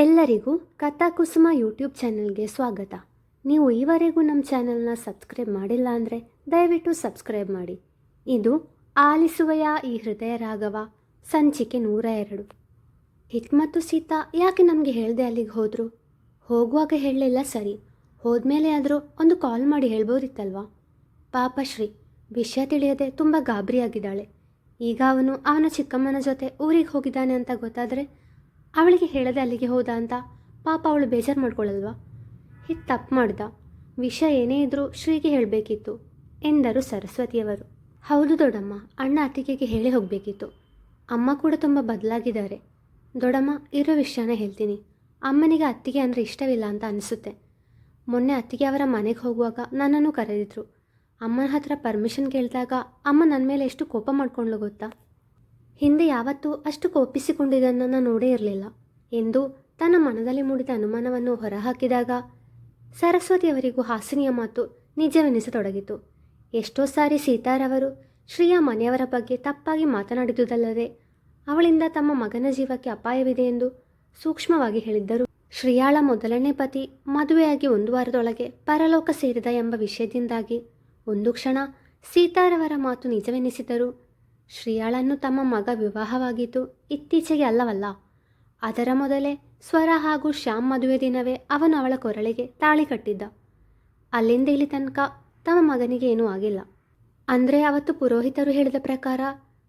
ಎಲ್ಲರಿಗೂ ಕಥಾಕುಸುಮ ಯೂಟ್ಯೂಬ್ ಚಾನಲ್ಗೆ ಸ್ವಾಗತ. ನೀವು ಈವರೆಗೂ ನಮ್ಮ ಚಾನಲ್ನ ಸಬ್ಸ್ಕ್ರೈಬ್ ಮಾಡಿಲ್ಲ ಅಂದರೆ ದಯವಿಟ್ಟು ಸಬ್ಸ್ಕ್ರೈಬ್ ಮಾಡಿ. ಇದು ಆಲಿಸುವೆಯ ಈ ಹೃದಯ ರಾಘವ, ಸಂಚಿಕೆ ನೂರ ಎರಡು. ಹಿಕ್ಮತ್ತು ಸೀತಾ ಯಾಕೆ ನಮಗೆ ಹೇಳಿದೆ ಅಲ್ಲಿಗೆ ಹೋದರು? ಹೋಗುವಾಗ ಹೇಳಲಿಲ್ಲ ಸರಿ. ಹೋದ್ಮೇಲೆ ಆದರೂ ಒಂದು ಕಾಲ್ ಮಾಡಿ ಹೇಳ್ಬೋದಿತ್ತಲ್ವಾ? ಪಾಪ ಶ್ರೀ, ವಿಷಯ ತಿಳಿಯದೆ ತುಂಬ ಗಾಬರಿಯಾಗಿದ್ದಾಳೆ. ಈಗ ಅವನು ಅವನ ಚಿಕ್ಕಮ್ಮನ ಜೊತೆ ಊರಿಗೆ ಹೋಗಿದ್ದಾನೆ ಅಂತ ಗೊತ್ತಾದರೆ ಅವಳಿಗೆ ಹೇಳದೆ ಅಲ್ಲಿಗೆ ಹೋದ ಅಂತ ಪಾಪ ಅವಳು ಬೇಜಾರು ಮಾಡ್ಕೊಳ್ಳಲ್ವಾ? ಇದು ತಪ್ಪು ಮಾಡ್ದ. ವಿಷಯ ಏನೇ ಇದ್ರೂ ಶ್ರೀಗೆ ಹೇಳಬೇಕಿತ್ತು. ಎಂದರು ಸರಸ್ವತಿಯವರು. ಹೌದು ದೊಡ್ಡಮ್ಮ, ಅಣ್ಣ ಅತ್ತಿಗೆಗೆ ಹೇಳಿ ಹೋಗಬೇಕಿತ್ತು. ಅಮ್ಮ ಕೂಡ ತುಂಬ ಬದಲಾಗಿದ್ದಾರೆ. ದೊಡ್ಡಮ್ಮ, ಇರೋ ವಿಷಯನ ಹೇಳ್ತೀನಿ. ಅಮ್ಮನಿಗೆ ಅತ್ತಿಗೆ ಅಂದರೆ ಇಷ್ಟವಿಲ್ಲ ಅಂತ ಅನಿಸುತ್ತೆ. ಮೊನ್ನೆ ಅತ್ತಿಗೆ ಅವರ ಮನೆಗೆ ಹೋಗುವಾಗ ನನ್ನನ್ನು ಕರೆದಿದ್ರು. ಅಮ್ಮನ ಹತ್ರ ಪರ್ಮಿಷನ್ ಕೇಳಿದಾಗ ಅಮ್ಮ ನನ್ನ ಮೇಲೆ ಎಷ್ಟು ಕೋಪ ಮಾಡ್ಕೊಂಡ್ಲು ಗೊತ್ತಾ? ಹಿಂದೆ ಯಾವತ್ತೂ ಅಷ್ಟು ಕೋಪಿಸಿಕೊಂಡಿದ್ದನ್ನು ನಾನು ನೋಡೇ ಇರಲಿಲ್ಲ. ಎಂದು ತನ್ನ ಮನದಲ್ಲಿ ಮೂಡಿದ ಅನುಮಾನವನ್ನು ಹೊರಹಾಕಿದಾಗ ಸರಸ್ವತಿಯವರಿಗೂ ಹಾಸಿನಿಯ ಮಾತು ನಿಜವೆನಿಸತೊಡಗಿತು. ಎಷ್ಟೋ ಸಾರಿ ಸೀತಾರವರು ಶ್ರೀಯ ಮನೆಯವರ ಬಗ್ಗೆ ತಪ್ಪಾಗಿ ಮಾತನಾಡಿದುದಲ್ಲದೆ ಅವಳಿಂದ ತಮ್ಮ ಮಗನ ಜೀವಕ್ಕೆ ಅಪಾಯವಿದೆ ಎಂದು ಸೂಕ್ಷ್ಮವಾಗಿ ಹೇಳಿದ್ದರು. ಶ್ರೀಯಾಳ ಮೊದಲನೇ ಪತಿ ಮದುವೆಯಾಗಿ ಒಂದು ವಾರದೊಳಗೆ ಪರಲೋಕ ಸೇರಿದ ಎಂಬ ವಿಷಯದಿಂದಾಗಿ ಒಂದು ಕ್ಷಣ ಸೀತಾರವರ ಮಾತು ನಿಜವೆನಿಸಿದರೂ ಶ್ರೀಯಾಳನ್ನು ತಮ್ಮ ಮಗ ವಿವಾಹವಾಗಿದ್ದು ಇತ್ತೀಚೆಗೆ ಅಲ್ಲವಲ್ಲ. ಅದರ ಮೊದಲೇ ಸ್ವರ ಹಾಗೂ ಶ್ಯಾಮ್ ಮದುವೆ ದಿನವೇ ಅವನು ಅವಳ ಕೊರಳಿಗೆ ತಾಳಿ ಕಟ್ಟಿದ್ದ. ಅಲ್ಲಿಂದ ಇಲ್ಲಿ ತನಕ ತಮ್ಮ ಮಗನಿಗೆ ಏನೂ ಆಗಿಲ್ಲ. ಅಂದರೆ ಅವತ್ತು ಪುರೋಹಿತರು ಹೇಳಿದ ಪ್ರಕಾರ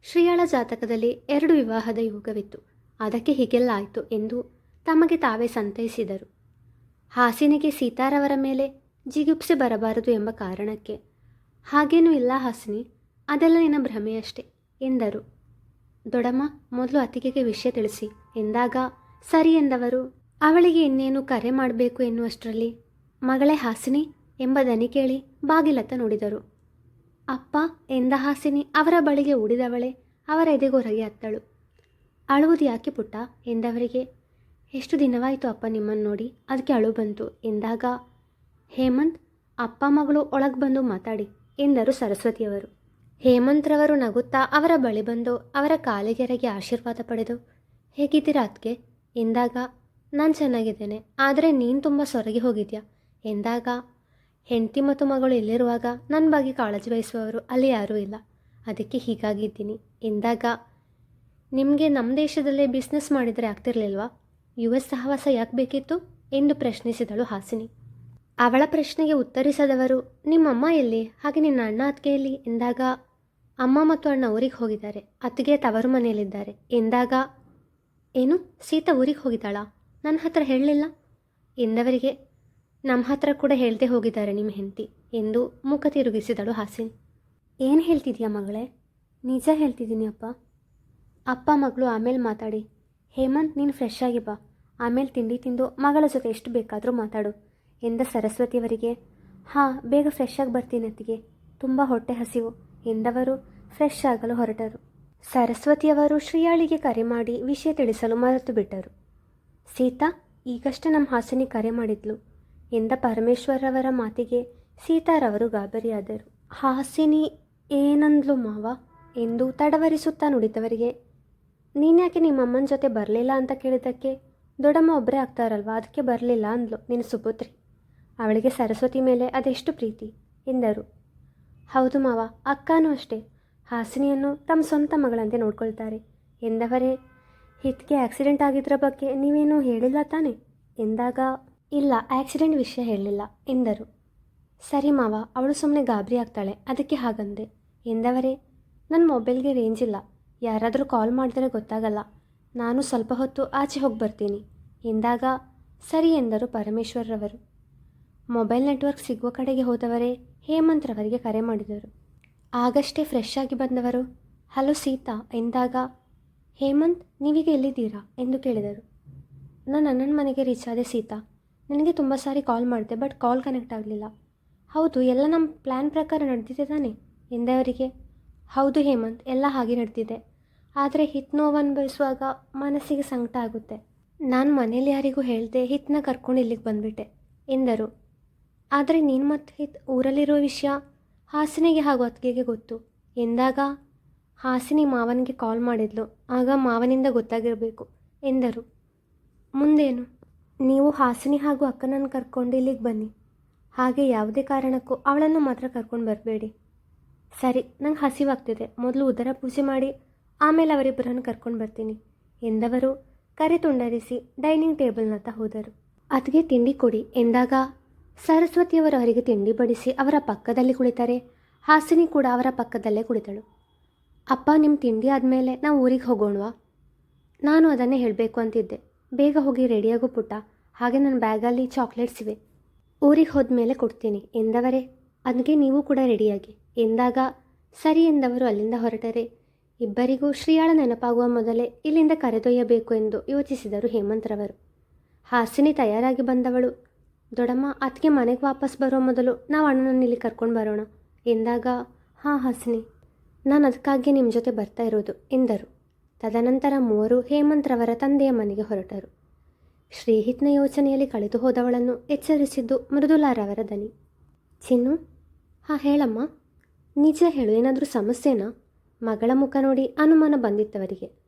ಶ್ರೀಯಾಳ ಜಾತಕದಲ್ಲಿ ಎರಡು ವಿವಾಹದ ಯೋಗವಿತ್ತು. ಅದಕ್ಕೆ ಹೀಗೆಲ್ಲ ಆಯಿತು ಎಂದು ತಮಗೆ ತಾವೇ ಸಂತೈಸಿದರು. ಹಾಸಿನಿಗೆ ಸೀತಾರವರ ಮೇಲೆ ಜಿಗುಪ್ಸೆ ಬರಬಾರದು ಎಂಬ ಕಾರಣಕ್ಕೆ. ಹಾಗೇನೂ ಇಲ್ಲ ಹಾಸಿನಿ, ಅದೆಲ್ಲ ನಿನ್ನ ಭ್ರಮೆಯಷ್ಟೆ. ಎಂದರು. ದೊಡಮ್ಮ, ಮೊದಲು ಅತ್ತಿಗೆಗೆ ವಿಷಯ ತಿಳಿಸಿ. ಎಂದಾಗ, ಸರಿ ಎಂದವರು, ಅವಳಿಗೆ ಇನ್ನೇನು ಕರೆ ಮಾಡಬೇಕು ಎನ್ನುವಷ್ಟರಲ್ಲಿ, ಮಗಳೇ ಹಾಸಿನಿ ಎಂಬ ದನಿ ಕೇಳಿ ಬಾಗಿಲತ್ತ ನೋಡಿದರು. ಅಪ್ಪ, ಎಂದ ಹಾಸಿನಿ? ಅವರ ಬಳಿಗೆ ಉಡಿದವಳೆ ಅವರ ಎದೆಗೊರಗೆ ಅತ್ತಳು. ಅಳುವುದು ಯಾಕೆ ಪುಟ್ಟ? ಎಂದವರಿಗೆ, ಎಷ್ಟು ದಿನವಾಯಿತು ಅಪ್ಪ ನಿಮ್ಮನ್ನು ನೋಡಿ? ಅದಕ್ಕೆ ಅಳು ಬಂತು. ಎಂದಾಗ, ಹೇಮಂತ್, ಅಪ್ಪ ಮಗಳು ಒಳಗೆ ಬಂದು ಮಾತಾಡಿ ಎಂದರು ಸರಸ್ವತಿಯವರು. ಹೇಮಂತ್ರವರು ನಗುತ್ತಾ ಅವರ ಬಳಿ ಬಂದು ಅವರ ಕಾಲಿಗೆರೆಗೆ ಆಶೀರ್ವಾದ ಪಡೆದು, ಹೇಗಿದ್ದೀರಾ ಅದಕ್ಕೆ ಎಂದಾಗ, ನಾನು ಚೆನ್ನಾಗಿದ್ದೇನೆ, ಆದರೆ ನೀನು ತುಂಬ ಸೊರಗಿ ಹೋಗಿದ್ಯಾ? ಎಂದಾಗ, ಹೆಂಡತಿ ಮತ್ತು ಮಗಳು ಇಲ್ಲಿರುವಾಗ ನನ್ನ ಬಗ್ಗೆ ಕಾಳಜಿ ವಹಿಸುವವರು ಅಲ್ಲಿ ಯಾರೂ ಇಲ್ಲ, ಅದಕ್ಕೆ ಹೀಗಾಗಿದ್ದೀನಿ ಎಂದಾಗ, ನಿಮಗೆ ನಮ್ಮ ದೇಶದಲ್ಲೇ ಬಿಸ್ನೆಸ್ ಮಾಡಿದರೆ ಆಗ್ತಿರಲಿಲ್ವಾ? ಯು ಎಸ್ ಸಹವಾಸ ಯಾಕೆ ಬೇಕಿತ್ತು? ಎಂದು ಪ್ರಶ್ನಿಸಿದಳು ಹಾಸಿನಿ. ಅವಳ ಪ್ರಶ್ನೆಗೆ ಉತ್ತರಿಸದವರು ನಿಮ್ಮಮ್ಮ ಎಲ್ಲಿ? ಹಾಗೆ ನಿನ್ನ ಅಣ್ಣ ಅತ್ತಿಗೆ ಎಲ್ಲಿ? ಎಂದಾಗ, ಅಮ್ಮ ಮತ್ತು ಅಣ್ಣ ಊರಿಗೆ ಹೋಗಿದ್ದಾರೆ. ಅತ್ತಿಗೆ ತವರು ಮನೆಯಲ್ಲಿದ್ದಾರೆ. ಎಂದಾಗ, ಏನು? ಸೀತಾ ಊರಿಗೆ ಹೋಗಿದ್ದಾಳ? ನನ್ನ ಹತ್ರ ಹೇಳಲಿಲ್ಲ? ಎಂದವರಿಗೆ, ನಮ್ಮ ಹತ್ರ ಕೂಡ ಹೇಳದೆ ಹೋಗಿದ್ದಾರೆ ನಿಮ್ಮ ಹೆಂಡತಿ ಎಂದು ಮುಖ ತಿರುಗಿಸಿದಳು ಹಾಸಿನ್. ಏನು ಹೇಳ್ತಿದ್ಯಾ ಮಗಳೇ? ನಿಜ ಹೇಳ್ತಿದ್ದೀನಿ ಅಪ್ಪ. ಅಪ್ಪ ಮಗಳು ಆಮೇಲೆ ಮಾತಾಡಿ. ಹೇಮಂತ್, ನೀನು ಫ್ರೆಶ್ ಆಗಿ ಬಾ. ಆಮೇಲೆ ತಿಂಡಿ ತಿಂದು ಮಗಳ ಜೊತೆ ಎಷ್ಟು ಬೇಕಾದರೂ ಮಾತಾಡು. ಎಂದ ಸರಸ್ವತಿಯವರಿಗೆ, ಹಾಂ, ಬೇಗ ಫ್ರೆಶ್ ಆಗಿ ಬರ್ತೀನಿ ಅತ್ತಿಗೆ. ತುಂಬ ಹೊಟ್ಟೆ ಹಸಿವು. ಎಂದವರು ಫ್ರೆಶ್ ಆಗಲು ಹೊರಟರು. ಸರಸ್ವತಿಯವರು ಶ್ರೀಯಾಳಿಗೆ ಕರೆ ಮಾಡಿ ವಿಷಯ ತಿಳಿಸಲು ಮರೆತು ಬಿಟ್ಟರು. ಸೀತಾ, ಈಗಷ್ಟೇ ನಮ್ಮ ಹಾಸನಿ ಕರೆ ಮಾಡಿದ್ಲು. ಎಂದ ಪರಮೇಶ್ವರವರ ಮಾತಿಗೆ ಸೀತಾರವರು ಗಾಬರಿಯಾದರು. ಹಾಸಿನಿ ಏನಂದ್ಲು ಮಾವ? ಎಂದು ತಡವರಿಸುತ್ತಾ ನುಡಿದವರಿಗೆ ನೀನ್ಯಾಕೆ ನಿಮ್ಮಮ್ಮನ ಜೊತೆ ಬರಲಿಲ್ಲ ಅಂತ ಕೇಳಿದ್ದಕ್ಕೆ? ದೊಡ್ಡಮ್ಮ ಒಬ್ಬರೇ ಆಗ್ತಾರಲ್ವಾ, ಅದಕ್ಕೆ ಬರಲಿಲ್ಲ ಅಂದ್ಲು. ನಿನ್ನ ಸುಪುತ್ರಿ. ಅವಳಿಗೆ ಸರಸ್ವತಿ ಮೇಲೆ ಅದೆಷ್ಟು ಪ್ರೀತಿ? ಎಂದರು. ಹೌದು ಮಾವ, ಅಕ್ಕನೂ ಅಷ್ಟೇ. ಹಾಸಿನಿಯನ್ನು ತಮ್ಮ ಸ್ವಂತ ಮಗಳಂತೆ ನೋಡ್ಕೊಳ್ತಾರೆ. ಎಂದವರೇ, ಹಿತ್ಗೆ ಆಕ್ಸಿಡೆಂಟ್ ಆಗಿದ್ದರ ಬಗ್ಗೆ ನೀವೇನೂ ಹೇಳಿಲ್ಲ ತಾನೆ? ಎಂದಾಗ, ಇಲ್ಲ, ಆಕ್ಸಿಡೆಂಟ್ ವಿಷಯ ಹೇಳಲಿಲ್ಲ ಎಂದರು. ಸರಿ ಮಾವ, ಅವಳು ಸುಮ್ಮನೆ ಗಾಬರಿ ಆಗ್ತಾಳೆ, ಅದಕ್ಕೆ ಹಾಗಂದೆ. ಎಂದವರೇ, ನನ್ನ ಮೊಬೈಲ್ಗೆ ರೇಂಜ್ ಇಲ್ಲ. ಯಾರಾದರೂ ಕಾಲ್ ಮಾಡಿದರೆ ಗೊತ್ತಾಗಲ್ಲ. ನಾನು ಸ್ವಲ್ಪ ಹೊತ್ತು ಆಚೆ ಹೋಗಿ ಬರ್ತೀನಿ ಎಂದಾಗ, ಸರಿ ಎಂದರು ಪರಮೇಶ್ವರ್ರವರು. ಮೊಬೈಲ್ ನೆಟ್ವರ್ಕ್ ಸಿಗುವ ಕಡೆಗೆ ಹೋದವರೇ ಹೇಮಂತ್ರವರಿಗೆ ಕರೆ ಮಾಡಿದರು. ಆಗಷ್ಟೇ ಫ್ರೆಶ್ ಆಗಿ ಬಂದವರು. ಹಲೋ ಸೀತಾ, ಎಂದಾಗ, ಹೇಮಂತ್, ನೀವೀಗ ಎಲ್ಲಿದ್ದೀರಾ? ಎಂದು ಕೇಳಿದರು. ನಾನು ಅಣ್ಣನ ಮನೆಗೆ ರೀಚ್ ಆದೆ ಸೀತಾ. ನನಗೆ ತುಂಬ ಸಾರಿ ಕಾಲ್ ಮಾಡಿದೆ ಬಟ್ ಕಾಲ್ ಕನೆಕ್ಟ್ ಆಗಲಿಲ್ಲ. ಹೌದು, ಎಲ್ಲ ನಮ್ಮ ಪ್ಲ್ಯಾನ್ ಪ್ರಕಾರ ನಡೆದಿದೆ ತಾನೆ? ಎಂದವರಿಗೆ ಹೌದು ಹೇಮಂತ್, ಎಲ್ಲ ಹಾಗೆ ನಡೆದಿದೆ. ಆದರೆ ಹಿತ್ ನೋವು ಅನುಭವಿಸುವಾಗ ಮನಸ್ಸಿಗೆ ಸಂಕಟ ಆಗುತ್ತೆ. ನಾನು ಮನೇಲಿ ಯಾರಿಗೂ ಹೇಳಿದೆ ಹಿತ್ನ ಕರ್ಕೊಂಡು ಇಲ್ಲಿಗೆ ಬಂದುಬಿಟ್ಟೆ, ಎಂದರು. ಆದರೆ ನೀನು ಮತ್ತೆ ಊರಲ್ಲಿರೋ ವಿಷಯ ಹಾಸಿನಿಗೆ ಹಾಗೂ ಅತ್ತಿಗೆಗೆ ಗೊತ್ತು. ಎಂದಾಗ ಹಾಸಿನಿ ಮಾವನಿಗೆ ಕಾಲ್ ಮಾಡಿದ್ಲು. ಆಗ ಮಾವನಿಂದ ಗೊತ್ತಾಗಿರಬೇಕು ಎಂದರು. ಮುಂದೇನು? ನೀವು ಹಾಸಿನಿ ಹಾಗೂ ಅಕ್ಕನನ್ನು ಕರ್ಕೊಂಡು ಇಲ್ಲಿಗೆ ಬನ್ನಿ. ಹಾಗೆ ಯಾವುದೇ ಕಾರಣಕ್ಕೂ ಅವಳನ್ನು ಮಾತ್ರ ಕರ್ಕೊಂಡು ಬರಬೇಡಿ. ಸರಿ, ನಂಗೆ ಹಸಿವಾಗ್ತಿದೆ. ಮೊದಲು ಉದರ ಪೂಜೆ ಮಾಡಿ ಆಮೇಲೆ ಅವರಿಬ್ಬರನ್ನು ಕರ್ಕೊಂಡು ಬರ್ತೀನಿ ಎಂದವರು ಕರೆ ತುಂಡರಿಸಿ ಡೈನಿಂಗ್ ಟೇಬಲ್ನತ್ತ ಹೋದರು. ಅದಕ್ಕೆ ತಿಂಡಿ ಕೊಡಿ ಎಂದಾಗ ಸರಸ್ವತಿಯವರು ಅವರಿಗೆ ತಿಂಡಿ ಬಡಿಸಿ ಅವರ ಪಕ್ಕದಲ್ಲಿ ಕುಳಿತರೆ. ಹಾಸಿನಿ ಕೂಡ ಅವರ ಪಕ್ಕದಲ್ಲೇ ಕುಳಿತಳು. ಅಪ್ಪ ನಿಮ್ಮ ತಿಂಡಿ ಆದಮೇಲೆ ನಾವು ಊರಿಗೆ ಹೋಗೋಣವಾ? ನಾನು ಅದನ್ನೇ ಹೇಳಬೇಕು ಅಂತಿದ್ದೆ. ಬೇಗ ಹೋಗಿ ರೆಡಿಯಾಗು ಪುಟ್ಟ. ಹಾಗೆ ನನ್ನ ಬ್ಯಾಗಲ್ಲಿ ಚಾಕ್ಲೇಟ್ಸ್ ಇವೆ. ಊರಿಗೆ ಹೋದ್ಮೇಲೆ ಕೊಡ್ತೀನಿ. ಎಂದವರೇ? ಅದಕ್ಕೆ ನೀವು ಕೂಡ ರೆಡಿಯಾಗಿ. ಎಂದಾಗ, ಸರಿ ಎಂದವರು ಅಲ್ಲಿಂದ ಹೊರಟರೆ. ಇಬ್ಬರಿಗೂ ಶ್ರೀಯಾಳ ನೆನಪಾಗುವ ಮೊದಲೇ ಇಲ್ಲಿಂದ ಕರೆದೊಯ್ಯಬೇಕು ಎಂದು ಯೋಚಿಸಿದರು ಹೇಮಂತ್ರವರು. ಹಾಸಿನಿ ತಯಾರಾಗಿ ಬಂದವಳು. ದೊಡಮ್ಮ ಅದಕ್ಕೆ ಮನೆಗೆ ವಾಪಸ್ ಬರೋ ಮೊದಲು ನಾವು ಅಣ್ಣನನ್ನು ಇಲ್ಲಿ ಕರ್ಕೊಂಡು ಬರೋಣ. ಎಂದಾಗ, ಹಾಂ, ಹಾಸಿನಿ. ನಾನು ಅದಕ್ಕಾಗಿ ನಿಮ್ಮ ಜೊತೆ ಬರ್ತಾ ಇರೋದು, ಎಂದರು. ತದನಂತರ ಮೂವರು ಹೇಮಂತ್ರವರ ತಂದೆಯ ಮನೆಗೆ ಹೊರಟರು. ಶ್ರೀಹಿತ್ನ ಯೋಚನೆಯಲ್ಲಿ ಕಳೆದು ಹೋದವಳನ್ನು ಎಚ್ಚರಿಸಿದ್ದು ಮೃದುಲಾರವರ ದನಿ. ಚಿನ್ನು, ಹಾಂ, ಹೇಳಮ್ಮ. ನಿಜ ಹೇಳು, ಏನಾದರೂ ಸಮಸ್ಯೆನಾ? ಮಗಳ ಮುಖ ನೋಡಿ ಅನುಮಾನ ಬಂದಿತ್ತವರಿಗೆ.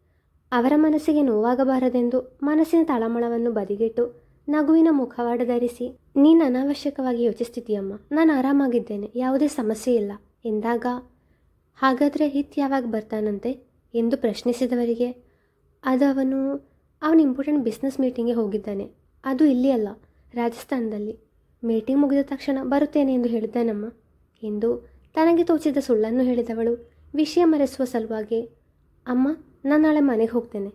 ಅವರ ಮನಸ್ಸಿಗೆ ನೋವಾಗಬಾರದೆಂದು ಮನಸ್ಸಿನ ತಳಮಳವನ್ನು ಬದಿಗಿಟ್ಟು ನಗುವಿನ ಮುಖವಾಡ ಧರಿಸಿ ನೀನು ಅನಾವಶ್ಯಕವಾಗಿ ಯೋಚಿಸ್ತಿದ್ದೀಯಮ್ಮ ನಾನು ಆರಾಮಾಗಿದ್ದೇನೆ, ಯಾವುದೇ ಸಮಸ್ಯೆ ಇಲ್ಲ, ಎಂದಾಗ, ಹಾಗಾದರೆ ಹಿತ್ ಯಾವಾಗ ಬರ್ತಾನಂತೆ? ಎಂದು ಪ್ರಶ್ನಿಸಿದವರಿಗೆ, ಅದು ಅವನು ಅವನು ಇಂಪಾರ್ಟೆಂಟ್ ಬಿಸ್ನೆಸ್ ಮೀಟಿಂಗ್ಗೆ ಹೋಗಿದ್ದಾನೆ. ಅದು ಇಲ್ಲಿ ಅಲ್ಲ, ರಾಜಸ್ಥಾನದಲ್ಲಿ. ಮೀಟಿಂಗ್ ಮುಗಿದ ತಕ್ಷಣ ಬರುತ್ತೇನೆ ಎಂದು ಹೇಳಿದ್ದಾನಮ್ಮ, ಎಂದು ತನಗೆ ತೋಚಿದ ಸುಳ್ಳನ್ನು ಹೇಳಿದವಳು ವಿಷಯ ಮರೆಸುವ ಸಲುವಾಗಿ, ಅಮ್ಮ, ನಾನು ನಾಳೆ ಮನೆಗೆ ಹೋಗ್ತೇನೆ.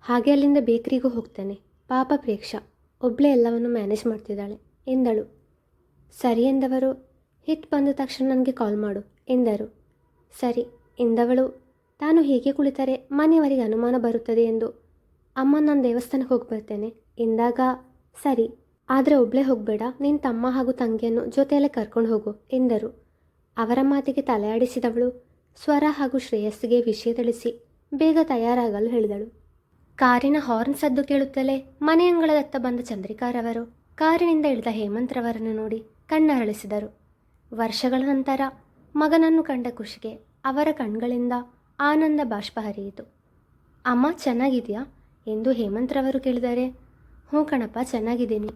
ಹಾಗೆ ಅಲ್ಲಿಂದ ಬೇಕರಿಗೂ ಹೋಗ್ತೇನೆ, ಪಾಪ ಪ್ರೇಕ್ಷಾ. ಒಬ್ಬಳೇ ಎಲ್ಲವನ್ನು ಮ್ಯಾನೇಜ್ ಮಾಡ್ತಿದ್ದಾಳೆ. ಎಂದಳು. ಸರಿ ಎಂದವರು? ಹಿಟ್ ಬಂದ ತಕ್ಷಣ ನನಗೆ ಕಾಲ್ ಮಾಡು, ಎಂದರು. ಸರಿ, ಎಂದವಳು. ತಾನು ಹೇಗೆ ಕುಳಿತರೆ ಮನೆಯವರಿಗೆ ಅನುಮಾನ ಬರುತ್ತದೆ ಎಂದು. ಅಮ್ಮ, ನಾನು ದೇವಸ್ಥಾನಕ್ಕೆ ಹೋಗಿ ಬರ್ತೇನೆ. ಎಂದಾಗ, ಸರಿ, ಆದರೆ ಒಬ್ಬಳೇ ಹೋಗಬೇಡ ನಿನ್ನ ತಮ್ಮ ಹಾಗೂ ತಂಗಿಯನ್ನು ಜೊತೆಯಲ್ಲೇ ಕರ್ಕೊಂಡು ಹೋಗು, ಎಂದರು. ಅವರ ಮಾತಿಗೆ ತಲೆಯಾಡಿಸಿದವಳು. ಸ್ವರ ಹಾಗೂ ಶ್ರೇಯಸ್ಸಿಗೆ ವಿಷಯ ತಿಳಿಸಿ ಬೇಗ ತಯಾರಾಗಲು ಹೇಳಿದಳು. ಕಾರಿನ ಹಾರ್ನ್ ಸದ್ದು ಕೇಳುತ್ತಲೇ ಮನೆಯಂಗಳದತ್ತ ಬಂದ ಚಂದ್ರಿಕಾರವರು ಕಾರಿನಿಂದ ಇಳಿದ ಹೇಮಂತ್ರವರನ್ನು ನೋಡಿ ಕಣ್ಣರಳಿಸಿದರು. ವರ್ಷಗಳ ನಂತರ ಮಗನನ್ನು ಕಂಡ ಖುಷಿಗೆ ಅವರ ಕಣ್ಗಳಿಂದ ಆನಂದ ಬಾಷ್ಪ ಹರಿಯಿತು. ಅಮ್ಮ, ಚೆನ್ನಾಗಿದೆಯಾ? ಎಂದು ಹೇಮಂತ್ರವರು ಕೇಳಿದರೆ, ಹ್ಞೂ ಕಣಪ್ಪ, ಚೆನ್ನಾಗಿದ್ದೀನಿ.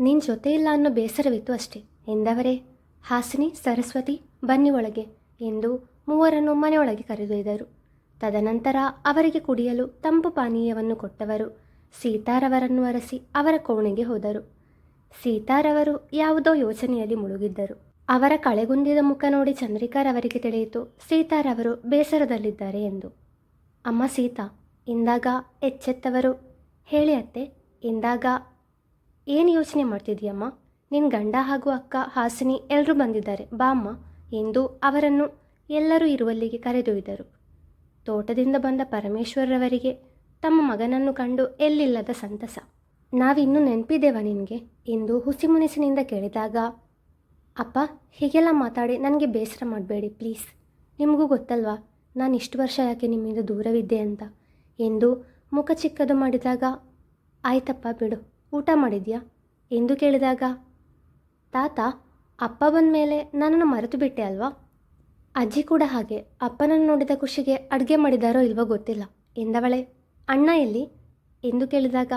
ನಿನ್ನ ಜೊತೆ ಇಲ್ಲ ಅನ್ನೋ ಬೇಸರವಿತ್ತು ಅಷ್ಟೇ, ಎಂದವರೇ. ಹಾಸಿನಿ, ಸರಸ್ವತಿ, ಬನ್ನಿ ಒಳಗೆ, ಎಂದು ಮೂವರನ್ನು ಮನೆಯೊಳಗೆ ಕರೆದೊಯ್ದರು. ತದನಂತರ ಅವರಿಗೆ ಕುಡಿಯಲು ತಂಪು ಪಾನೀಯವನ್ನು ಕೊಟ್ಟವರು. ಸೀತಾರವರನ್ನು ಅರಸಿ ಅವರ ಕೋಣೆಗೆ ಹೋದರು. ಸೀತಾರವರು ಯಾವುದೋ ಯೋಚನೆಯಲ್ಲಿ ಮುಳುಗಿದ್ದರು. ಅವರ ಕಳೆಗುಂದಿದ ಮುಖ ನೋಡಿ ಚಂದ್ರಿಕಾರವರಿಗೆ ತಿಳಿಯಿತು, ಸೀತಾರವರು ಬೇಸರದಲ್ಲಿದ್ದಾರೆ ಎಂದು. ಅಮ್ಮ ಸೀತಾ, ಇಂದಾಗ ಎಚ್ಚೆತ್ತವರು? ಹೇಳಿ ಅತ್ತೆ, ಇಂದಾಗ ಏನು ಯೋಚನೆ ಮಾಡ್ತಿದ್ದೀಯಮ್ಮ? ನಿನ್ನ ಗಂಡ ಹಾಗೂ ಅಕ್ಕ ಹಾಸಿನಿ ಎಲ್ಲರೂ ಬಂದಿದ್ದಾರೆ, ಬಾ ಅಮ್ಮ. ಎಂದು ಅವರನ್ನು ಎಲ್ಲರೂ ಇರುವಲ್ಲಿಗೆ ಕರೆದೊಯ್ದರು. ತೋಟದಿಂದ ಬಂದ ಪರಮೇಶ್ವರರವರಿಗೆ ತಮ್ಮ ಮಗನನ್ನು ಕಂಡು ಎಲ್ಲಿಲ್ಲದ ಸಂತಸ. ನಾವಿನ್ನೂ ನೆನಪಿದ್ದೇವ ನಿನಗೆ? ಎಂದು ಹುಸಿಮುನಿಸಿನಿಂದ ಕೇಳಿದಾಗ, ಅಪ್ಪ, ಹೀಗೆಲ್ಲ ಮಾತಾಡಿ ನನಗೆ ಬೇಸರ ಮಾಡಬೇಡಿ ಪ್ಲೀಸ್. ನಿಮಗೂ ಗೊತ್ತಲ್ವಾ, ನಾನು ಇಷ್ಟು ವರ್ಷ ಯಾಕೆ ನಿಮ್ಮಿಂದ ದೂರವಿದ್ದೆ ಅಂತ? ಎಂದು ಮುಖ ಚಿಕ್ಕದು ಮಾಡಿದಾಗ, ಆಯ್ತಪ್ಪ ಬಿಡು, ಊಟ ಮಾಡಿದ್ಯಾ? ಎಂದು ಕೇಳಿದಾಗ, ತಾತ, ಅಪ್ಪ ಬಂದ ಮೇಲೆ ನನ್ನನ್ನು ಮರೆತು ಬಿಟ್ಟೆ ಅಲ್ವಾ? ಅಜ್ಜಿ ಕೂಡ ಹಾಗೆ. ಅಪ್ಪನನ್ನು ನೋಡಿದ ಖುಷಿಗೆ ಅಡುಗೆ ಮಾಡಿದಾರೋ ಇಲ್ವೋ ಗೊತ್ತಿಲ್ಲ. ಎಂದವಳೆ, ಅಣ್ಣ ಎಲ್ಲಿ? ಎಂದು ಕೇಳಿದಾಗ,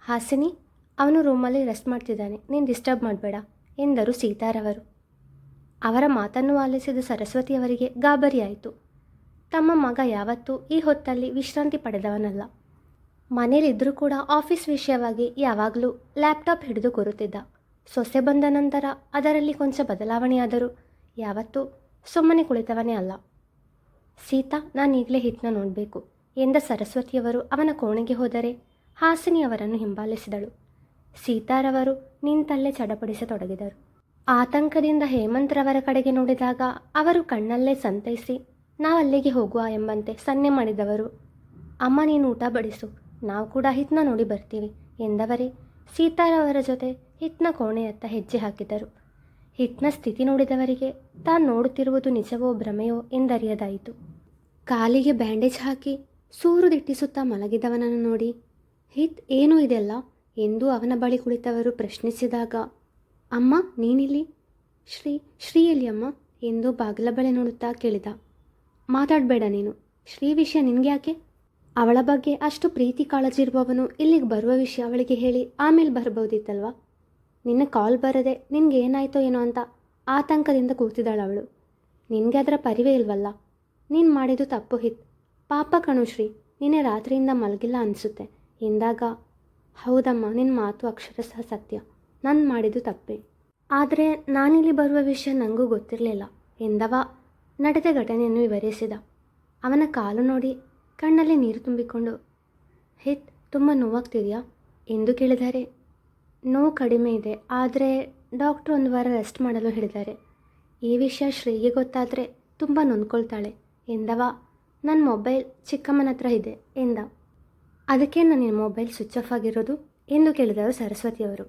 ಹಾಸಿನಿ, ಅವನು ರೂಮಲ್ಲಿ ರೆಸ್ಟ್ ಮಾಡ್ತಿದ್ದಾನೆ. ನೀನು ಡಿಸ್ಟರ್ಬ್ ಮಾಡಬೇಡ, ಎಂದರು ಸೀತಾರವರು. ಅವರ ಮಾತನ್ನು ಆಲಿಸಿದ ಸರಸ್ವತಿಯವರಿಗೆ ಗಾಬರಿಯಾಯಿತು. ತಮ್ಮ ಮಗ ಯಾವತ್ತೂ ಈ ಹೊತ್ತಲ್ಲಿ ವಿಶ್ರಾಂತಿ ಪಡೆದವನಲ್ಲ. ಮನೇಲಿದ್ದರೂ ಕೂಡ ಆಫೀಸ್ ವಿಷಯವಾಗಿ ಯಾವಾಗಲೂ ಲ್ಯಾಪ್ಟಾಪ್ ಹಿಡಿದು ಕೂರುತ್ತಿದ್ದ. ಸೊಸೆ ಬಂದ ನಂತರ ಅದರಲ್ಲಿ ಕೊಂಚ ಬದಲಾವಣೆಯಾದರೂ. ಯಾವತ್ತೂ ಸುಮ್ಮನೆ ಕುಳಿತವನೇ ಅಲ್ಲ. ಸೀತಾ, ನಾನು ಈಗಲೇ ಹಿತ್ನ ನೋಡಬೇಕು. ಎಂದ ಸರಸ್ವತಿಯವರು ಅವನ ಕೋಣೆಗೆ ಹೋದರೆ ಹಾಸಿನಿ ಅವರನ್ನು ಹಿಂಬಾಲಿಸಿದಳು. ಸೀತಾರವರು ನಿಂತಲ್ಲೇ ಚಡಪಡಿಸತೊಡಗಿದರು. ಆತಂಕದಿಂದ ಹೇಮಂತ್ರವರ ಕಡೆಗೆ ನೋಡಿದಾಗ ಅವರು ಕಣ್ಣಲ್ಲೇ ಸಂತೈಸಿ, ನಾವು ಅಲ್ಲಿಗೆ ಹೋಗುವ ಎಂಬಂತೆ ಸನ್ನೆ ಮಾಡಿದವರು, ಅಮ್ಮ ನೀನು ಊಟ ಬಡಿಸು, ನಾವು ಕೂಡ ಹಿತ್ನ ನೋಡಿ ಬರ್ತೀವಿ ಎಂದವರೇ, ಸೀತಾರವರ ಜೊತೆ ಹಿತ್ನ ಕೋಣೆಯತ್ತ ಹೆಜ್ಜೆ ಹಾಕಿದರು. ಹಿತ್ನ ಸ್ಥಿತಿ ನೋಡಿದವರಿಗೆ ತಾನು ನೋಡುತ್ತಿರುವುದು ನಿಜವೋ ಭ್ರಮೆಯೋ ಎಂದರಿಯದಾಯಿತು. ಕಾಲಿಗೆ ಬ್ಯಾಂಡೇಜ್ ಹಾಕಿ ಸೂರು ದಿಟ್ಟಿಸುತ್ತಾ ಮಲಗಿದವನನ್ನು ನೋಡಿ, ಹಿತ್ ಏನೂ ಇದೆಲ್ಲ ಎಂದು ಅವನ ಬಳಿ ಕುಳಿತವರು ಪ್ರಶ್ನಿಸಿದಾಗ, ಅಮ್ಮ ನೀನಿಲ್ಲಿ? ಶ್ರೀ ಶ್ರೀ ಎಲ್ಲಿ ಅಮ್ಮ ಎಂದು ಬಾಗಿಲ ಬಳಿ ನೋಡುತ್ತಾ ಕೇಳಿದ. ಮಾತಾಡಬೇಡ ನೀನು, ಶ್ರೀ ವಿಷಯ ನಿನಗೆ ಯಾಕೆ ಅವಳ ಬಗ್ಗೆ ಅಷ್ಟು ಪ್ರೀತಿ ಕಾಳಜಿ ಇರುವವನು ಇಲ್ಲಿಗೆ ಬರುವ ವಿಷಯ ಅವಳಿಗೆ ಹೇಳಿ ಆಮೇಲೆ ಬರ್ಬೋದಿತ್ತಲ್ವಾ ನಿನ್ನ ಕಾಲ್ ಬರದೆ ನಿನಗೆ ಏನಾಯ್ತೋ ಏನೋ ಅಂತ ಆತಂಕದಿಂದ ಕೂತಿದ್ದಾಳೆ ಅವಳು. ನಿನಗೆ ಅದರ ಪರಿವೇ ಇಲ್ವಲ್ಲ? ನೀನು ಮಾಡಿದ್ದು ತಪ್ಪು ಹಿತ್. ಪಾಪ ಕಣುಶ್ರೀ, ನಿನ್ನೆ ರಾತ್ರಿಯಿಂದ ಮಲಗಿಲ್ಲ ಅನಿಸುತ್ತೆ. ಎಂದಾಗ, ಹೌದಮ್ಮ ನಿನ್ನ ಮಾತು ಅಕ್ಷರಶಃ ಸತ್ಯ. ನಾನು ಮಾಡಿದ್ದು ತಪ್ಪೇ. ಆದರೆ ನಾನಿಲ್ಲಿ ಬರುವ ವಿಷಯ ನನಗೂ ಗೊತ್ತಿರಲಿಲ್ಲ. ಎಂದವ, ನಡೆದ ಘಟನೆಯನ್ನು ವಿವರಿಸಿದ. ಅವನ ಕಾಲು ನೋಡಿ ಕಣ್ಣಲ್ಲಿ ನೀರು ತುಂಬಿಕೊಂಡು, ಹಿತ್, ತುಂಬ ನೋವಾಗ್ತಿದೆಯಾ ಎಂದು ಕೇಳಿದರೆ ನೋವು ಕಡಿಮೆ ಇದೆ, ಆದರೆ ಡಾಕ್ಟ್ರ್ ಒಂದು ವಾರ ರೆಸ್ಟ್ ಮಾಡಲು ಹೇಳಿದ್ದಾರೆ. ಈ ವಿಷಯ ಶ್ರೀಗೆ ಗೊತ್ತಾದರೆ ತುಂಬ ನೊಂದ್ಕೊಳ್ತಾಳೆ. ಎಂದವ ನನ್ನ ಮೊಬೈಲ್ ಚಿಕ್ಕಮ್ಮನ ಹತ್ರ ಇದೆ, ಎಂದ. ಅದಕ್ಕೆ ನನ್ನ ಮೊಬೈಲ್ ಸ್ವಿಚ್ ಆಫ್ ಆಗಿರೋದು? ಎಂದು ಕೇಳಿದರು ಸರಸ್ವತಿಯವರು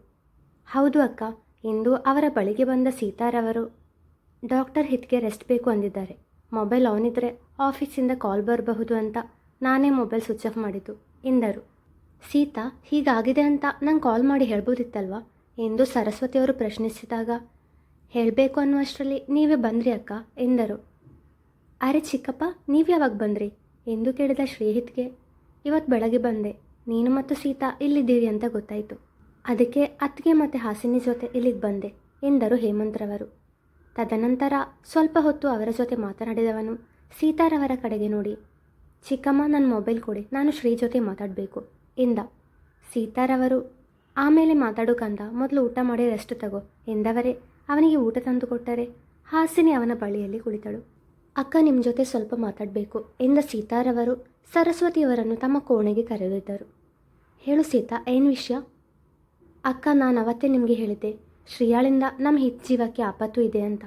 ಹೌದು ಅಕ್ಕ ಎಂದು ಅವರ ಬಳಿಗೆ ಬಂದ ಸೀತಾರವರು ಡಾಕ್ಟರ್ ಹಿತ್ಗೆ ರೆಸ್ಟ್ ಬೇಕು ಅಂದಿದ್ದಾರೆ. ಮೊಬೈಲ್ ಆನ್ ಇದ್ದರೆ ಆಫೀಸಿಂದ ಕಾಲ್ ಬರಬಹುದು ಅಂತ ನಾನೇ ಮೊಬೈಲ್ ಸ್ವಿಚ್ ಆಫ್ ಮಾಡಿದ್ದು, ಎಂದರು. ಸೀತಾ, ಹೀಗಾಗಿದೆ ಅಂತ ನಂಗೆ ಕಾಲ್ ಮಾಡಿ ಹೇಳ್ಬೋದಿತ್ತಲ್ವಾ? ಎಂದು ಸರಸ್ವತಿಯವರು ಪ್ರಶ್ನಿಸಿದಾಗ, ಹೇಳಬೇಕು ಅನ್ನುವಷ್ಟರಲ್ಲಿ ನೀವೇ ಬಂದ್ರಿ ಅಕ್ಕ, ಎಂದರು. ಅರೆ ಚಿಕ್ಕಪ್ಪ, ನೀವು ಯಾವಾಗ ಬಂದ್ರಿ? ಎಂದು ಕೇಳಿದ ಶ್ರೀಹಿತ್ಗೆ ಇವತ್ತು ಬೆಳಗ್ಗೆ ಬಂದೆ. ನೀನು ಮತ್ತು ಸೀತಾ ಇಲ್ಲಿದ್ದೀರಿ ಅಂತ ಗೊತ್ತಾಯಿತು. ಅದಕ್ಕೆ ಅತ್ತಿಗೆ ಮತ್ತು ಹಾಸಿನಿ ಜೊತೆ ಇಲ್ಲಿಗೆ ಬಂದೆ, ಎಂದರು ಹೇಮಂತ್ರವರು. ತದನಂತರ ಸ್ವಲ್ಪ ಹೊತ್ತು ಅವರ ಜೊತೆ ಮಾತನಾಡಿದವನು ಸೀತಾರವರ ಕಡೆಗೆ ನೋಡಿ. ಚಿಕ್ಕಮ್ಮ ನನ್ನ ಮೊಬೈಲ್ ಕೊಡಿ, ನಾನು ಶ್ರೀ ಜೊತೆ ಮಾತಾಡಬೇಕು. ಎಂದ ಸೀತಾರವರು, ಆಮೇಲೆ ಮಾತಾಡು ಕಂದ, ಮೊದಲು ಊಟ ಮಾಡಿ ರೆಸ್ಟ್ ತಗೋ, ಎಂದವರೇ, ಅವನಿಗೆ ಊಟ ತಂದು ಕೊಟ್ಟರೆ, ಹಾಸಿನಿ ಅವನ ಬಳಿಯಲ್ಲಿ ಕುಳಿತಳು. ಅಕ್ಕ ನಿಮ್ಮ ಜೊತೆ ಸ್ವಲ್ಪ ಮಾತಾಡಬೇಕು, ಎಂದ ಸೀತಾರವರು, ಸರಸ್ವತಿಯವರನ್ನು ತಮ್ಮ ಕೋಣೆಗೆ ಕರೆದಿದ್ದರು ಹೇಳು ಸೀತಾ, ಏನು ವಿಷಯ? ಅಕ್ಕ, ನಾನು ಅವತ್ತೇ ನಿಮಗೆ ಹೇಳಿದ್ದೆ, ಶ್ರೀಯಾಳಿಂದ ನಮ್ಮ ಹಿತ್ ಜೀವಕ್ಕೆ ಆಪತ್ತು ಇದೆ ಅಂತ.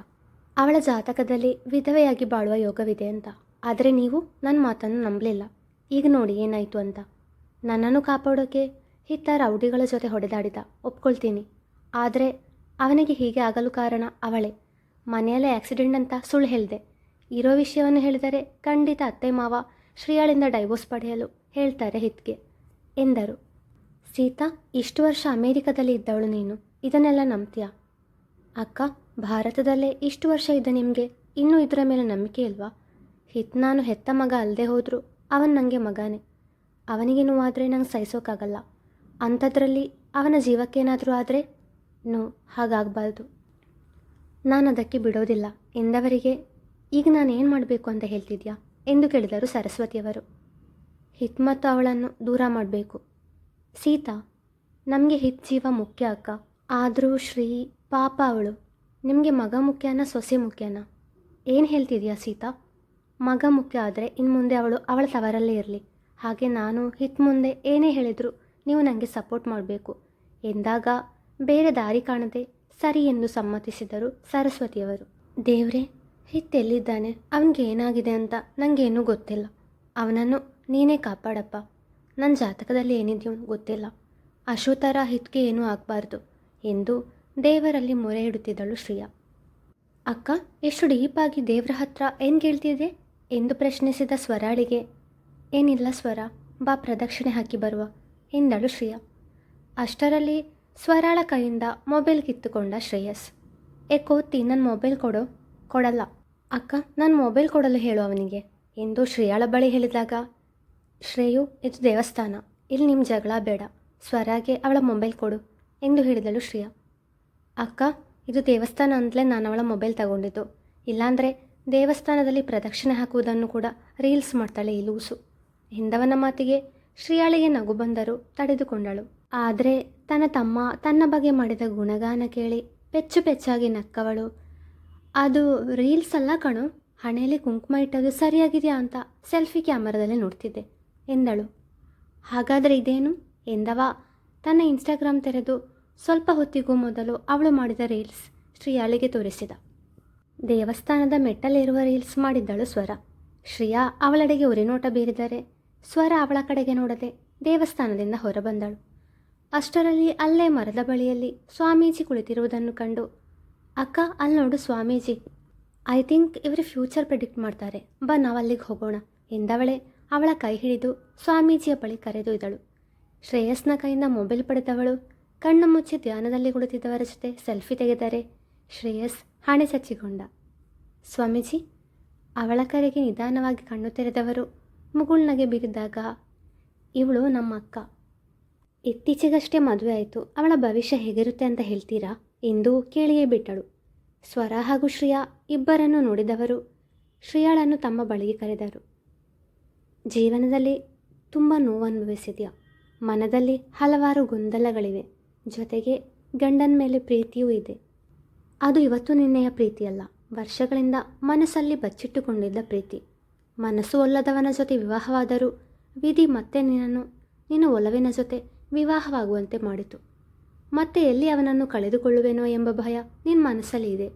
ಅವಳ ಜಾತಕದಲ್ಲಿ ವಿಧವೆಯಾಗಿ ಬಾಳುವ ಯೋಗವಿದೆ ಅಂತ. ಆದರೆ ನೀವು ನನ್ನ ಮಾತನ್ನು ನಂಬಲಿಲ್ಲ. ಈಗ ನೋಡಿ ಏನಾಯಿತು ಅಂತ. ನನ್ನನ್ನು ಕಾಪಾಡೋಕೆ ಹಿತ್ತ ರೌಡಿಗಳ ಜೊತೆ ಹೊಡೆದಾಡಿದ. ಒಪ್ಕೊಳ್ತೀನಿ. ಆದರೆ ಅವನಿಗೆ ಹೀಗೆ ಆಗಲು ಕಾರಣ ಅವಳೇ. ಮನೆಯಲ್ಲೇ ಆಕ್ಸಿಡೆಂಟ್ ಅಂತ ಸುಳ್ಳು ಹೇಳಿದೆ. ಇರೋ ವಿಷಯವನ್ನು ಹೇಳಿದರೆ ಖಂಡಿತ ಅತ್ತೆ ಮಾವ ಶ್ರೀಯಾಳಿಂದ ಡೈವೋರ್ಸ್ ಪಡೆಯಲು ಹೇಳ್ತಾರೆ ಹಿತ್ಗೆ ಎಂದರು. ಸೀತಾ, ಇಷ್ಟು ವರ್ಷ ಅಮೇರಿಕದಲ್ಲಿ ಇದ್ದವಳು ನೀನು. ಇದನ್ನೆಲ್ಲ ನಂಬ್ತೀಯಾ? ಅಕ್ಕ, ಭಾರತದಲ್ಲೇ ಇಷ್ಟು ವರ್ಷ ಇದ್ದ ನಿಮಗೆ ಇನ್ನೂ ಇದರ ಮೇಲೆ ನಂಬಿಕೆ ಇಲ್ವಾ? ಹಿತ್ ನಾನು ಹೆತ್ತ ಮಗ ಅಲ್ಲದೆ ಹೋದರೂ ಅವನು ನನಗೆ ಮಗನೇ. ಅವನಿಗೆ ಆದರೆ ನಂಗೆ ಸಹಿಸೋಕ್ಕಾಗಲ್ಲ ಅಂಥದ್ರಲ್ಲಿ ಅವನ ಜೀವಕ್ಕೇನಾದರೂ ಆದರೆ ನೋ, ಹಾಗಾಗಬಾರ್ದು. ನಾನು ಅದಕ್ಕೆ ಬಿಡೋದಿಲ್ಲ. ಎಂದವರಿಗೆ, ಈಗ ನಾನು ಏನು ಮಾಡಬೇಕು ಅಂತ ಹೇಳ್ತಿದ್ಯಾ? ಎಂದು ಕೇಳಿದರು ಸರಸ್ವತಿಯವರು. ಹಿತ್ ಮತ್ತು ಅವಳನ್ನು ದೂರ ಮಾಡಬೇಕು. ಸೀತಾ, ನಮಗೆ ಹಿತ್ ಜೀವ ಮುಖ್ಯ ಅಕ್ಕ. ಆದರೂ ಶ್ರೀ, ಪಾಪ ಅವಳು. ನಿಮಗೆ ಮಗ ಮುಖ್ಯನ, ಸೊಸೆ ಮುಖ್ಯನಾ? ಏನು ಹೇಳ್ತಿದ್ಯಾ ಸೀತಾ? ಮಗ ಮುಖ್ಯ ಆದರೆ ಇನ್ನು ಮುಂದೆ ಅವಳು ಅವಳ ತವರಲ್ಲೇ ಇರಲಿ. ಹಾಗೆ ನಾನು ಹಿತ್ ಮುಂದೆ ಏನೇ ಹೇಳಿದರೂ ನೀವು ನನಗೆ ಸಪೋರ್ಟ್ ಮಾಡಬೇಕು. ಎಂದಾಗ ಬೇರೆ ದಾರಿ ಕಾಣದೆ ಸರಿ ಎಂದು ಸಮ್ಮತಿಸಿದರು ಸರಸ್ವತಿಯವರು. ದೇವ್ರೆ, ಹಿತ್ ಎಲ್ಲಿದ್ದಾನೆ? ಅವನಿಗೆ ಏನಾಗಿದೆ ಅಂತ ನನಗೇನೂ ಗೊತ್ತಿಲ್ಲ. ಅವನನ್ನು ನೀನೇ ಕಾಪಾಡಪ್ಪ. ನನ್ನ ಜಾತಕದಲ್ಲಿ ಏನಿದೆಯೋ ಗೊತ್ತಿಲ್ಲ. ಅಶೋತರ ಹಿತ್ಗೆ ಏನೂ ಆಗಬಾರ್ದು ಎಂದು ದೇವರಲ್ಲಿ ಮೊರೆ ಇಡುತ್ತಿದ್ದಳು ಶ್ರೀಯಾ. ಅಕ್ಕ, ಎಷ್ಟು ಡೀಪಾಗಿ ದೇವರ ಹತ್ರ ಏನು ಕೇಳ್ತಿದೆ ಎಂದು ಪ್ರಶ್ನಿಸಿದ ಸ್ವರಾಳಿಗೆ ಏನಿಲ್ಲ ಸ್ವರ. ಬಾ ಪ್ರದಕ್ಷಿಣೆ ಹಾಕಿ ಬರುವ. ಎಂದಳು ಶ್ರೇಯಾ. ಅಷ್ಟರಲ್ಲಿ ಸ್ವರಾಳ ಕೈಯಿಂದ ಮೊಬೈಲ್ ಕಿತ್ತುಕೊಂಡ ಶ್ರೇಯಸ್. ಏ ಕೋತಿ ನನ್ನ ಮೊಬೈಲ್ ಕೊಡು. ಕೊಡಲ್ಲ. ಅಕ್ಕ, ನಾನು ಮೊಬೈಲ್ ಕೊಡಲು ಹೇಳು ಅವನಿಗೆ ಎಂದು ಶ್ರೇಯಾಳ ಬಳಿ ಹೇಳಿದಾಗ, ಶ್ರೇಯು, ಇದು ದೇವಸ್ಥಾನ. ಇಲ್ಲಿ ನಿಮ್ಮ ಜಗಳ ಬೇಡ. ಸ್ವರಾಗೆ ಅವಳ ಮೊಬೈಲ್ ಕೊಡು ಎಂದು ಹೇಳಿದಳು ಶ್ರೇಯಾ. ಅಕ್ಕ, ಇದು ದೇವಸ್ಥಾನ ಅಂತಲೇ ನಾನು ಅವಳ ಮೊಬೈಲ್ ತಗೊಂಡಿದ್ದು. ಇಲ್ಲಾಂದರೆ ದೇವಸ್ಥಾನದಲ್ಲಿ ಪ್ರದಕ್ಷಿಣೆ ಹಾಕುವುದನ್ನು ಕೂಡ ರೀಲ್ಸ್ ಮಾಡ್ತಾಳೆ ಈ ಲೂಸು. ಎಂದವನ ಮಾತಿಗೆ ಶ್ರೀಯಾಳಿಗೆ ನಗು ಬಂದರು ತಡೆದುಕೊಂಡಳು. ಆದರೆ ತನ್ನ ತಮ್ಮ ತನ್ನ ಬಗ್ಗೆ ಮಾಡಿದ ಗುಣಗಾನ ಕೇಳಿ ಪೆಚ್ಚು ಪೆಚ್ಚಾಗಿ ನಕ್ಕವಳು. ಅದು ರೀಲ್ಸ್ ಅಲ್ಲ ಕಣು, ಹಣೆಯಲ್ಲಿ ಕುಂಕುಮ ಇಟ್ಟದು ಸರಿಯಾಗಿದೆಯಾ ಅಂತ ಸೆಲ್ಫಿ ಕ್ಯಾಮರಾದಲ್ಲಿ ನೋಡ್ತಿದ್ದೆ, ಎಂದಳು. ಹಾಗಾದರೆ ಇದೇನು? ಎಂದವ? ತನ್ನ ಇನ್ಸ್ಟಾಗ್ರಾಮ್ ತೆರೆದು ಸ್ವಲ್ಪ ಹೊತ್ತಿಗೂ ಮೊದಲು ಅವಳು ಮಾಡಿದ ರೀಲ್ಸ್ ಶ್ರೀಯಾಳಿಗೆ ತೋರಿಸಿದ. ದೇವಸ್ಥಾನದ ಮೆಟ್ಟಲೇರುವ ರೀಲ್ಸ್ ಮಾಡಿದ್ದಳು ಸ್ವರ. ಶ್ರೀಯಾ, ಅವಳಡೆಗೆ ಉರಿನೋಟ ಬೀರಿದರೆ ಸ್ವರ ಅವಳ ಕಡೆಗೆ ನೋಡದೆ ದೇವಸ್ಥಾನದಿಂದ ಹೊರಬಂದಳು. ಅಷ್ಟರಲ್ಲಿ ಅಲ್ಲೇ ಮರದ ಬಳಿಯಲ್ಲಿ ಸ್ವಾಮೀಜಿ ಕುಳಿತಿರುವುದನ್ನು ಕಂಡು, ಅಕ್ಕ ಅಲ್ಲಿ ನೋಡು ಸ್ವಾಮೀಜಿ. ಐ ಥಿಂಕ್ ಇವರು ಫ್ಯೂಚರ್ ಪ್ರಿಡಿಕ್ಟ್ ಮಾಡ್ತಾರೆ. ಬಾ, ನಾವು ಅಲ್ಲಿಗೆ ಹೋಗೋಣ. ಎಂದವಳೆ ಅವಳ ಕೈ ಹಿಡಿದು ಸ್ವಾಮೀಜಿಯ ಬಳಿ ಕರೆದೊಯ್ದಳು. ಶ್ರೇಯಸ್ನ ಕೈಯಿಂದ ಮೊಬೈಲ್ ಪಡೆದವಳು, ಕಣ್ಣು ಮುಚ್ಚಿ ಧ್ಯಾನದಲ್ಲಿ ಕುಳಿತಿದ್ದವರ ಜೊತೆ ಸೆಲ್ಫಿ ತೆಗೆದರೆ ಶ್ರೇಯಸ್ ಹಣೆ ಚಚ್ಚಿಕೊಂಡ ಸ್ವಾಮೀಜಿ, ಅವಳ ಕರೆಗೆ ನಿಧಾನವಾಗಿ ಕಣ್ಣು ತೆರೆದವರು ಮುಗುಳ್ನಗೆ ಬೀರಿದಾಗ ಇವಳು ನಮ್ಮ ಅಕ್ಕ. ಇತ್ತೀಚೆಗಷ್ಟೇ ಮದುವೆ ಆಯಿತು. ಅವಳ ಭವಿಷ್ಯ ಹೇಗಿರುತ್ತೆ ಅಂತ ಹೇಳ್ತೀರಾ? ಎಂದು ಕೇಳಿಯೇ ಬಿಟ್ಟಳು. ಸ್ವರ ಹಾಗೂ ಶ್ರೇಯಾ ಇಬ್ಬರನ್ನು ನೋಡಿದವರು. ಶ್ರೇಯಾಳನ್ನು ತಮ್ಮ ಬಳಿಗೆ ಕರೆದರು. ಜೀವನದಲ್ಲಿ ತುಂಬ ನೋವು ಅನುಭವಿಸಿದೆಯಾ ಮನದಲ್ಲಿ ಹಲವಾರು ಗೊಂದಲಗಳಿವೆ. ಜೊತೆಗೆ ಗಂಡನ ಮೇಲೆ ಪ್ರೀತಿಯೂ ಇದೆ. ಅದು ಇವತ್ತು ನಿನ್ನೆಯ ಪ್ರೀತಿಯಲ್ಲ. ವರ್ಷಗಳಿಂದ ಮನಸ್ಸಲ್ಲಿ ಬಚ್ಚಿಟ್ಟುಕೊಂಡಿದ್ದ ಪ್ರೀತಿ. ಮನಸ್ಸು ಒಲ್ಲದವನ ಜೊತೆ ವಿವಾಹವಾದರೂ ವಿಧಿ ಮತ್ತೆ ನಿನ್ನನ್ನು, ನಿನ್ನ ಒಲವಿನ ಜೊತೆ ವಿವಾಹವಾಗುವಂತೆ ಮಾಡಿತು. ಮತ್ತೆ ಎಲ್ಲಿ ಅವನನ್ನು ಕಳೆದುಕೊಳ್ಳುವೆನೋ ಎಂಬ ಭಯ ನಿನ್ನ ಮನಸ್ಸಲ್ಲಿ ಇದೆ.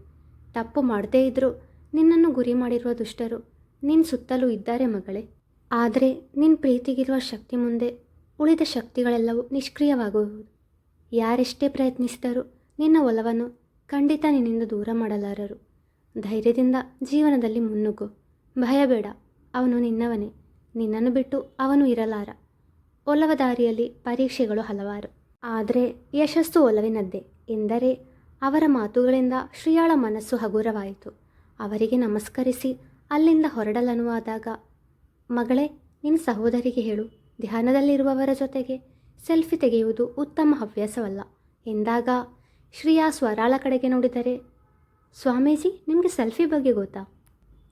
ತಪ್ಪು ಮಾಡದೇ ಇದ್ದರೂ ನಿನ್ನನ್ನು ಗುರಿ ಮಾಡಿರುವ ದುಷ್ಟರು ನಿನ್ನ ಸುತ್ತಲೂ ಇದ್ದಾರೆ ಮಗಳೇ. ಆದರೆ ನಿನ್ನ ಪ್ರೀತಿಗಿರುವ ಶಕ್ತಿ ಮುಂದೆ ಉಳಿದ ಶಕ್ತಿಗಳೆಲ್ಲವೂ ನಿಷ್ಕ್ರಿಯವಾಗುವುದು ಯಾರೆಷ್ಟೇ ಪ್ರಯತ್ನಿಸಿದರೂ ನಿನ್ನ ಒಲವನ್ನು ಖಂಡಿತ ನಿನ್ನಿಂದ ದೂರ ಮಾಡಲಾರರು. ಧೈರ್ಯದಿಂದ ಜೀವನದಲ್ಲಿ ಮುನ್ನುಗ್ಗು. ಭಯ ಬೇಡ ಅವನು ನಿನ್ನವನೇ, ನಿನ್ನನ್ನು ಬಿಟ್ಟು ಅವನು ಇರಲಾರ. ಒಲವ ದಾರಿಯಲ್ಲಿ ಪರೀಕ್ಷೆಗಳು ಹಲವಾರು. ಆದರೆ ಯಶಸ್ಸು ಒಲವಿನದ್ದೇ, ಎಂದರೆ ಅವರ ಮಾತುಗಳಿಂದ ಶ್ರೀಯಾಳ ಮನಸ್ಸು ಹಗುರವಾಯಿತು. ಅವರಿಗೆ ನಮಸ್ಕರಿಸಿ ಅಲ್ಲಿಂದ ಹೊರಡಲನುವಾದಾಗ ಮಗಳೇ, ನಿನ್ನ ಸಹೋದರಿಗೆ ಹೇಳು, ಧ್ಯಾನದಲ್ಲಿರುವವರ ಜೊತೆಗೆ ಸೆಲ್ಫಿ ತೆಗೆಯುವುದು ಉತ್ತಮ ಹವ್ಯಾಸವಲ್ಲ. ಎಂದಾಗ ಶ್ರೀಯಾ ಸ್ವರಾಳ ಕಡೆಗೆ ನೋಡಿದರೆ, ಸ್ವಾಮೀಜಿ, ನಿಮಗೆ ಸೆಲ್ಫಿ ಬಗ್ಗೆ ಗೊತ್ತಾ?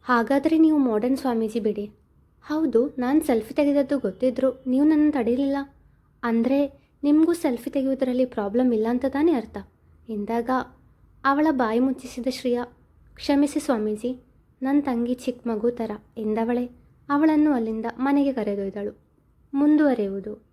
ಹಾಗಾದರೆ ನೀವು ಮಾಡರ್ನ್ ಸ್ವಾಮೀಜಿ ಬಿಡಿ. ಹೌದು, ನಾನು ಸೆಲ್ಫಿ ತೆಗೆದದ್ದು ಗೊತ್ತಿದ್ರು, ನೀವು ನನ್ನ ತಡೀಲಿಲ್ಲ ಅಂದರೆ ನಿಮಗೂ ಸೆಲ್ಫಿ ತೆಗೆಯುವುದರಲ್ಲಿ ಪ್ರಾಬ್ಲಮ್ ಇಲ್ಲ ಅಂತ ತಾನೇ ಅರ್ಥ. ಎಂದಾಗ ಅವಳ ಬಾಯಿ ಮುಚ್ಚಿಸಿದ ಶ್ರೇಯ, ಕ್ಷಮಿಸಿ ಸ್ವಾಮೀಜಿ ನನ್ನ ತಂಗಿ ಚಿಕ್ಕ ಮಗು ಥರ ಎಂದವಳೆ, ಅವಳನ್ನು ಅಲ್ಲಿಂದ ಮನೆಗೆ ಕರೆದೊಯ್ದಳು. ಮುಂದುವರೆಯುವುದು.